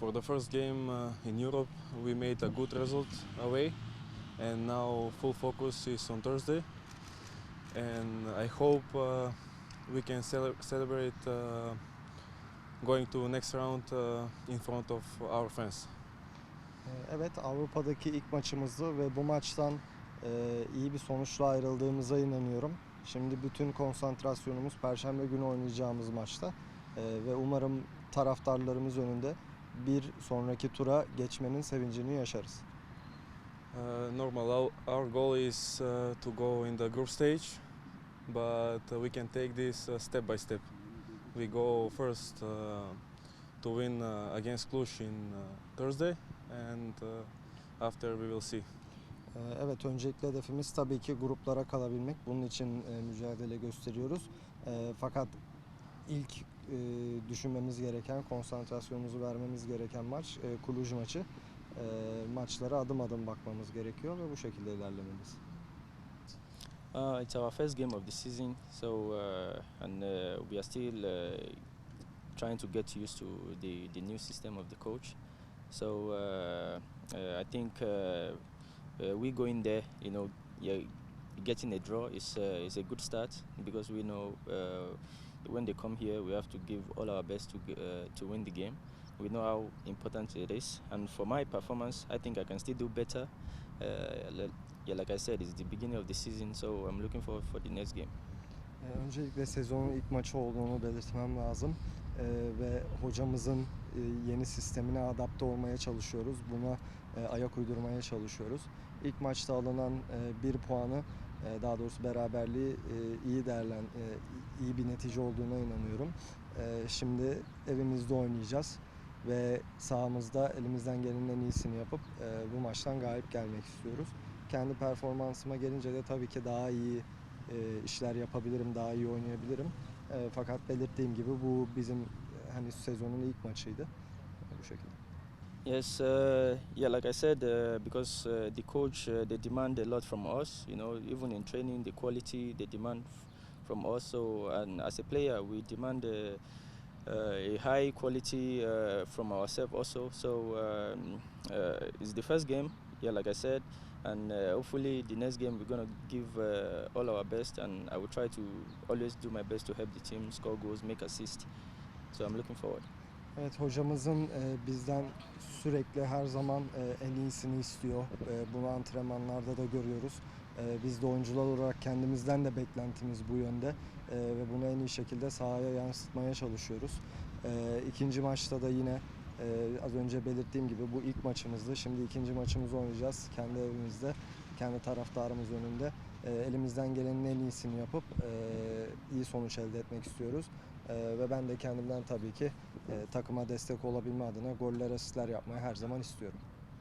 for the first game uh, in Europe, we made a good result away, and now full focus is on Thursday. And I hope uh, we can cele- celebrate uh, going to next round in front of our fans. Ee, Evet Avrupa'daki ilk maçımızdı ve bu maçtan e, iyi bir sonuçla ayrıldığımıza inanıyorum. Şimdi bütün konsantrasyonumuz Perşembe günü oynayacağımız maçta E, ve umarım taraftarlarımız önünde bir sonraki tura geçmenin sevincini yaşarız. Uh, normal, our, our goal is uh, to go in the group stage, but uh, we can take this uh, step by step. We go first uh, to win uh, against Cluj in uh, Thursday, and uh, after we will see. Ee, Evet öncelikle hedefimiz tabii ki gruplara kalabilmek. Bunun için e, mücadele gösteriyoruz. E, Fakat ilk e, düşünmemiz gereken, konsantrasyonumuzu vermemiz gereken maç e, Kuluj maçı. E, Maçlara adım adım bakmamız gerekiyor ve bu şekilde ilerlemeliyiz. Uh, it's our first game of the season, so uh, and uh, we are still uh, trying to get used to the, the new system of the coach. So uh, uh, I think uh, uh, we go in there, you know, yeah, getting a draw is uh, is a good start because we know uh, when they come here we have to give all our best to uh, to win the game. We know how important it is, and for my performance, I think I can still do better. Uh, yeah, like I said, it's the beginning of the season, so I'm looking forward for the next game. Ee, Öncelikle sezonun ilk maçı olduğunu belirtmem lazım Ee, ve hocamızın e, yeni sistemine adapte olmaya çalışıyoruz. Buna e, ayak uydurmaya çalışıyoruz. İlk maçta alınan e, bir puanı, e, daha doğrusu beraberliği e, iyi değerlen, e, iyi bir netice olduğuna inanıyorum. E, Şimdi evimizde oynayacağız ve sahamızda elimizden gelenin en iyisini yapıp e, bu maçtan galip gelmek istiyoruz. Kendi performansıma gelince de tabii ki daha iyi işler yapabilirim, daha iyi oynayabilirim. Fakat belirttiğim gibi bu bizim hani sezonun ilk maçıydı. Bu şekilde. Yes, uh, yeah, like I said, uh, because uh, the coach uh, they demand a lot from us. You know, even in training, the quality they demand from us. So, and as a player, we demand uh, uh, a high quality from ourselves also. So, um, it's the first game. Yeah, like I said, and hopefully the next game we're gonna give uh, all our best, and I will try to always do my best to help the team score goals, make assists. So I'm looking forward. Evet hocamızın e, bizden sürekli her zaman e, en iyisini istiyor. E, bunu antrenmanlarda da görüyoruz. E, biz de oyuncular olarak kendimizden de beklentimiz bu yönde E, ve bunu en iyi şekilde sahaya yansıtmaya çalışıyoruz. E, ikinci maçta da yine e, az önce belirttiğim gibi bu ilk maçımızdı. Şimdi ikinci maçımızı oynayacağız kendi evimizde, kendi taraftarımız önünde. E, elimizden gelenin en iyisini yapıp e, iyi sonuç elde etmek istiyoruz. E, ve ben de kendimden tabii ki e, takıma destek olabilme adına goller, asistler yapmayı her zaman istiyorum.